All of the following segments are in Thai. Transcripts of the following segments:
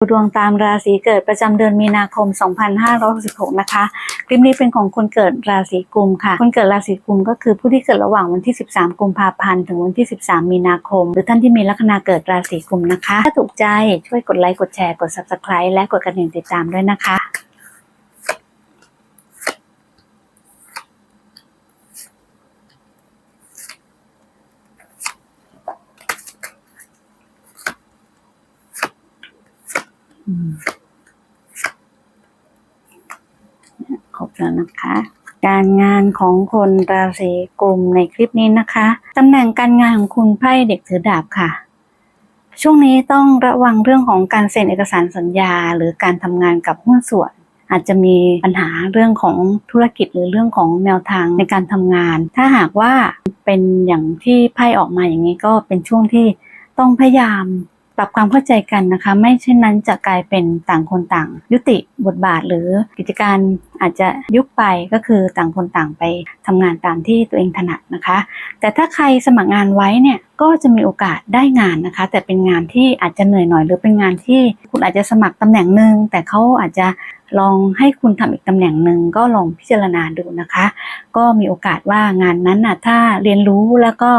ดูดวงตามราศีเกิดประจำเดือนมีนาคม 2566 นะคะ คลิปนี้เป็นของคนเกิดราศีกุมค่ะ คนเกิดราศีกุมก็คือผู้ที่เกิดระหว่างวันที่ 13 กุมภาพันธ์ ถึงวันที่ 13 มีนาคม หรือท่านที่มีลัคนาเกิดราศีกุมนะคะ ถ้าถูกใจช่วยกดไลค์ กดแชร์ กด subscribe และกดกระดิ่งติดตามด้วยนะคะ แล้วนะคะ การงานของคนราศีกุมในคลิปนี้นะคะตำแหน่งการงานของคุณไพ่เด็กถือดาบค่ะ ช่วงนี้ต้องระวังเรื่องของการเซ็นเอกสารสัญญา หรือการทำงานกับหุ้นส่วน อาจจะมีปัญหาเรื่องของธุรกิจหรือเรื่องของแนวทางในการทำงาน ถ้าหากว่าเป็นอย่างที่ไพ่ออกมาอย่างนี้ก็เป็นช่วงที่ต้องพยายาม ปรับความเข้าใจกันนะคะ ไม่เช่นนั้นจะกลายเป็นต่างคนต่าง ยุติบทบาทหรือกิจการอาจจะยุบไปก็คือต่างคนต่างไปทำงานตามที่ตัวเองถนัดนะคะ แต่ถ้าใครสมัครงานไว้เนี่ยก็จะมีโอกาสได้งานนะคะ แต่เป็นงานที่อาจจะเหนื่อยหน่อย หรือเป็นงานที่คุณอาจจะสมัครตำแหน่งหนึ่งแต่เขาอาจจะลองให้คุณทำอีกตำแหน่งหนึ่งก็ลองพิจารณาดูนะคะ ก็มีโอกาสว่างานนั้นน่ะถ้าเรียนรู้แล้วก็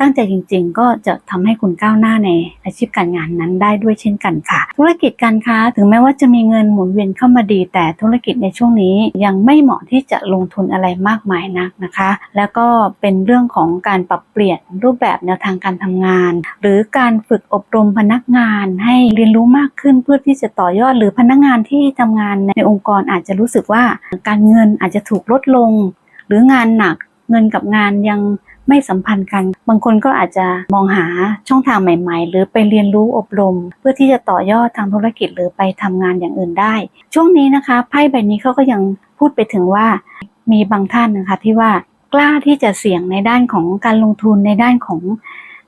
ตั้งใจจริง ๆ ก็จะทำให้คุณก้าวหน้าในอาชีพการงานนั้นได้ด้วยเช่นกันค่ะ ธุรกิจการค้าถึงแม้ว่าจะมีเงินหมุนเวียนเข้ามาดี แต่ธุรกิจในช่วงนี้ยังไม่เหมาะที่จะลงทุนอะไรมากมายนักนะคะ แล้วก็เป็นเรื่องของการปรับเปลี่ยนรูปแบบแนวทางการทำงาน หรือการฝึกอบรมพนักงานให้เรียนรู้มากขึ้นเพื่อที่จะต่อยอดหรือพนักงานที่ทำงานในองค์กรอาจจะรู้สึกว่าการเงินอาจจะถูกลดลง หรืองานหนักเงินกับงานยัง ไม่สัมพันธ์กัน บางคนก็อาจจะมองหาช่องทางใหม่ๆ หรือไปเรียนรู้อบรม เพื่อที่จะต่อยอดทางธุรกิจหรือไปทำงานอย่างอื่นได้ ช่วงนี้นะคะไพ่ใบนี้เขาก็ยังพูดไปถึงว่ามีบางท่านนะคะที่ว่ากล้าที่จะเสี่ยงในด้านของการลงทุนในด้านของ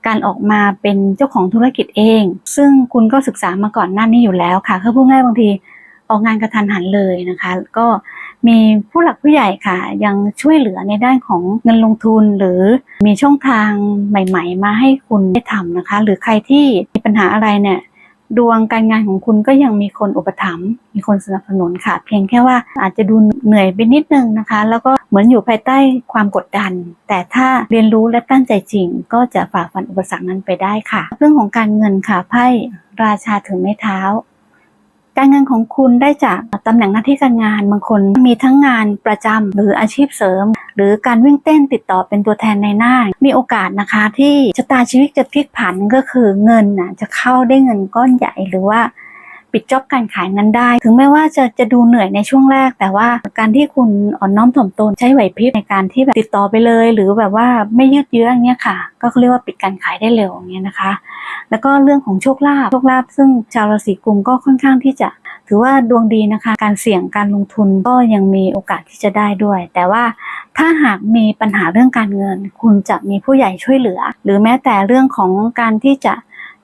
การออกมาเป็นเจ้าของธุรกิจเอง ซึ่งคุณก็ศึกษามาก่อนหน้านี้อยู่แล้วค่ะคือพูดง่ายบางทีออกงานกระทันหันเลยนะคะ ก็ มีผู้หลักผู้ใหญ่ค่ะ ยังช่วยเหลือในด้านของเงินลงทุน หรือมีช่องทางใหม่ ๆ มาให้คุณได้ทำนะคะ หรือใครที่มีปัญหาอะไรเนี่ยดวงการงานของคุณก็ยังมีคนอุปถัมภ์มีคนสนับสนุนค่ะ เพียงแค่ว่าอาจจะดูเหนื่อยไปนิดนึงนะคะ แล้วก็เหมือนอยู่ภายใต้ความกดดัน แต่ถ้าเรียนรู้และตั้งใจจริง ก็จะฝ่าฟันอุปสรรคนั้นไปได้ค่ะ เรื่องของการเงินค่ะไพ่ราชาถึงไม้เท้า การงานของคุณได้จากตำแหน่งหน้าที่การงานบางคนมีทั้งงานประจำหรืออาชีพเสริม หรือการวิ่งเต้นติดต่อเป็นตัวแทนในหน้า มีโอกาสนะคะที่ชะตาชีวิตจะพลิกผันก็คือเงินนะจะเข้าได้เงินก้อนใหญ่หรือว่า ปิดจ็อบการขายนั้นได้ ถึงแม้ว่าจะจะดูเหนื่อยในช่วงแรก แต่ว่าการที่คุณอ่อนน้อมถ่อมตนใช้ไหวพริบในการที่แบบติดต่อไปเลย หรือแบบว่าไม่ยืดเยื้ออย่างเงี้ยค่ะ ก็เขาเรียกว่าปิดการขายได้เร็วอย่างเงี้ยนะคะ แล้วก็เรื่องของโชคลาภโชคลาภซึ่งชาวราศีกุมก็ค่อนข้างที่จะถือว่าดวงดีนะคะ การเสี่ยงการลงทุนก็ยังมีโอกาสที่จะได้ด้วย แต่ว่าถ้าหากมีปัญหาเรื่องการเงิน คุณจะมีผู้ใหญ่ช่วยเหลือ หรือแม้แต่เรื่องของการที่จะ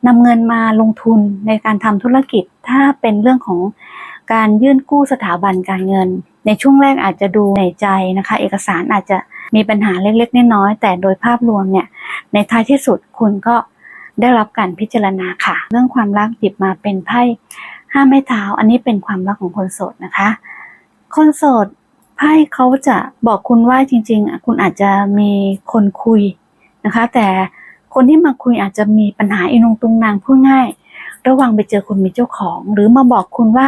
นำเงินมาลงทุนในการทำธุรกิจ ถ้าเป็นเรื่องของการยื่นกู้สถาบันการเงิน ในช่วงแรกอาจจะดูในใจนะคะ เอกสารอาจจะมีปัญหาเล็กๆน้อยๆแต่โดยภาพรวมเนี่ยในท้ายที่สุดคุณก็ได้รับการพิจารณาค่ะ เรื่องความรักหยิบมาเป็นไพ่ห้าไม้เท้า อันนี้เป็นความรักของคนโสดนะคะ คนโสดไพ่เขาจะบอกคุณว่าจริง ๆ คุณอาจจะมีคนคุยนะคะ แต่ คนที่มาคุยอาจจะมีปัญหาอินงตุงนางพูดง่าย ระวังไปเจอคนมีเจ้าของ หรือมาบอกคุณว่า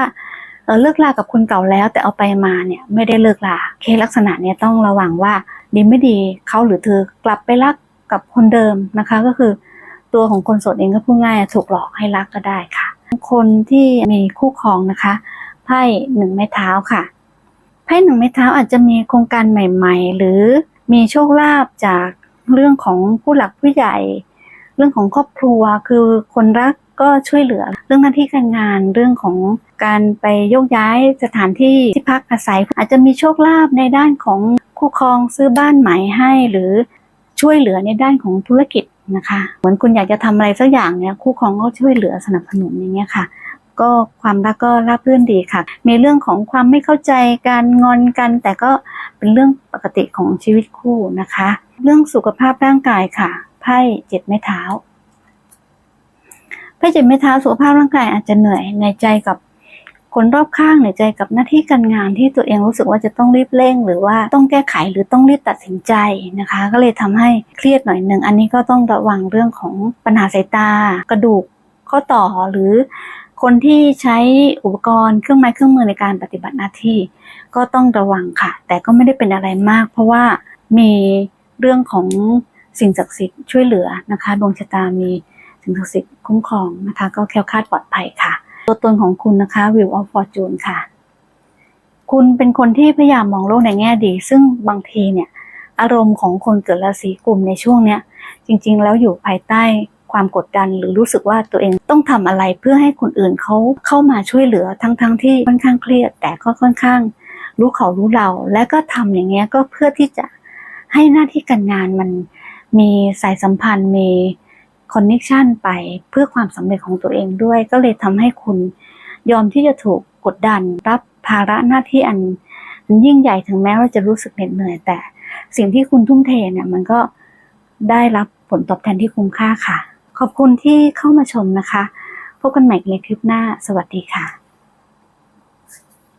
เออเลิกลากับคนเก่าแล้ว แต่เอาไปมาเนี่ยไม่ได้เลิกลาเคสลักษณะเนี้ยต้องระวังว่าดีไม่ดีเขาหรือเธอกลับไปรักกับคนเดิมนะคะ ก็คือ ตัวของคนโสดเองก็พูดง่ายถูกหลอกให้รักก็ได้ค่ะ คนที่มีคู่ครองนะคะไพ่หนึ่งไม้เท้าค่ะไพ่หนึ่งไม้เท้าอาจจะมีโครงการใหม่ ๆ หรือมีโชคลาภจาก เรื่องของผู้หลักผู้ใหญ่ เรื่องของครอบครัวคือคนรักก็ช่วยเหลือ เรื่องหน้าที่การงานเรื่องของการไปโยกย้ายสถานที่ที่พักอาศัย อาจจะมีโชคลาภในด้านของคู่ครองซื้อบ้านใหม่ให้ หรือช่วยเหลือในด้านของธุรกิจนะคะ เหมือนคุณอยากจะทำอะไรสักอย่างเนี่ยคู่ครองก็ช่วยเหลือสนับสนุนอย่างเงี้ยค่ะ ก็ความรักก็ราบรื่นดีค่ะ มีเรื่องของความไม่เข้าใจการงอนกัน แต่ก็เป็นเรื่องปกติของชีวิตคู่นะคะ เรื่องสุขภาพร่างกายค่ะไพ่เจ็ดไม้เท้าไพ่เจ็ดไม้เท้าสุขภาพร่างกายอาจจะเหนื่อยในใจกับคนรอบข้างเหนื่อยใจกับหน้าที่การงานที่ตัวเองรู้สึกว่าจะต้องรีบเร่ง หรือว่าต้องแก้ไขหรือต้องรีบตัดสินใจนะคะ ก็เลยทำให้เครียดหน่อยหนึ่งอันนี้ก็ต้องระวังเรื่องของปัญหาสายตากระดูกข้อต่อหรือ คนที่ใช้อุปกรณ์เครื่องไม้เครื่องมือในการปฏิบัติหน้าที่ ก็ต้องระวังค่ะ แต่ก็ไม่ได้เป็นอะไรมาก เพราะว่ามีเรื่องของสิ่งศักดิ์สิทธิ์ช่วยเหลือนะคะดวงชะตามีสิ่งศักดิ์สิทธิ์คุ้มครองนะคะ ก็แคล้วคลาดปลอดภัยค่ะ ตัวตนของคุณนะคะ Wheel of Fortune ค่ะ คุณเป็นคนที่พยายามมองโลกในแง่ดี ซึ่งบางทีเนี่ย อารมณ์ของคนเกิดราศีกุมในช่วงเนี้ย จริง ๆ แล้วอยู่ภายใต้ ความกดดัน หรือรู้สึกว่าตัวเองต้องทำอะไรเพื่อให้คนอื่นเขาเข้ามาช่วยเหลือทั้งๆทที่ค่อนข้างเครียด แต่ก็ค่อนข้าง รู้เขารู้เรา และก็ทำอย่างเงี้ยก็เพื่อที่จะให้หน้าที่การงานมันมีสายสัมพันธ์มีคอนเน c ชันไปเพื่อความสำเร็จของตัวเองด้วย ก็เลยทำให้คุณยอมที่จะถูกกดดันรับภาระหน้าที่อันอันยิ่งใหญ่ถึงแม้ว่าจะรู้สึกเหน็ดเหนื่อย แต่สิ่งที่คุณทุ่มเทเนี่ยมันก็ได้รับผลตอบแทนที่คุ้มค่าค่ะ ขอบคุณที่เข้ามาชมนะคะ พบกันใหม่ในคลิปหน้า สวัสดีค่ะ